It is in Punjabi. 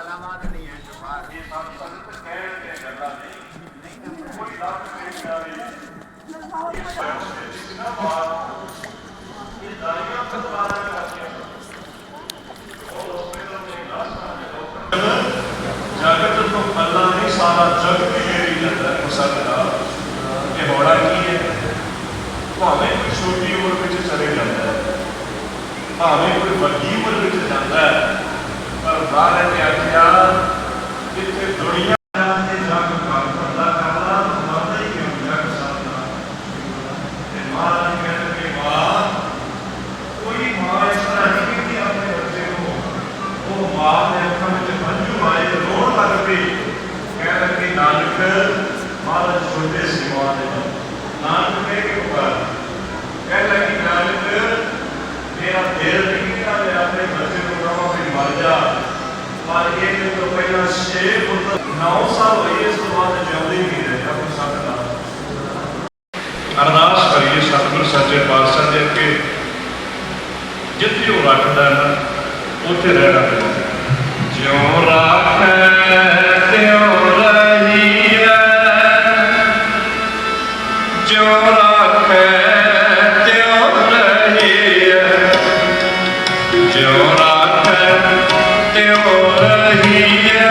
अलामात नहीं है जो बाहर कोई का है जागत तो अल्लाह ने सारा जग मुसलमान की है ਭਾਵੇਂ ਕੋਈ ਛੋਟੀ ਉਮਰ ਵਿੱਚ ਚਲੇ ਜਾਂਦਾ ਹੈ ਭਾਵੇਂ ਕੋਈ ਵੱਡੀ Father, for this you are the Lord. 9 ਸਾਲ ਹੋਏ ਇਸ ਤੋਂ ਬਾਅਦ ਜਿਉਂਦੇ ਹੀ ਰਹੇ ਆਪਣੇ ਸਤਨਾਮ ਅਰਦਾਸ ਕਰੀਏ ਸਤਿਗੁਰ ਸੱਚੇ ਪਾਤਸ਼ਾਹ ਦੇ ਅੱਗੇ ਜਿੱਥੇ ਉਹ ਰੱਖਦਾ ਹੈ ਨਾ ਉੱਥੇ ਰਹਿਣਾ ਪੈਂਦਾ ਜਿਉਂ ਰੱਖੇ ਤਿਉਂ ਰਹੀਏ ਜਿਉਂ ਰੱਖੇ Yeah.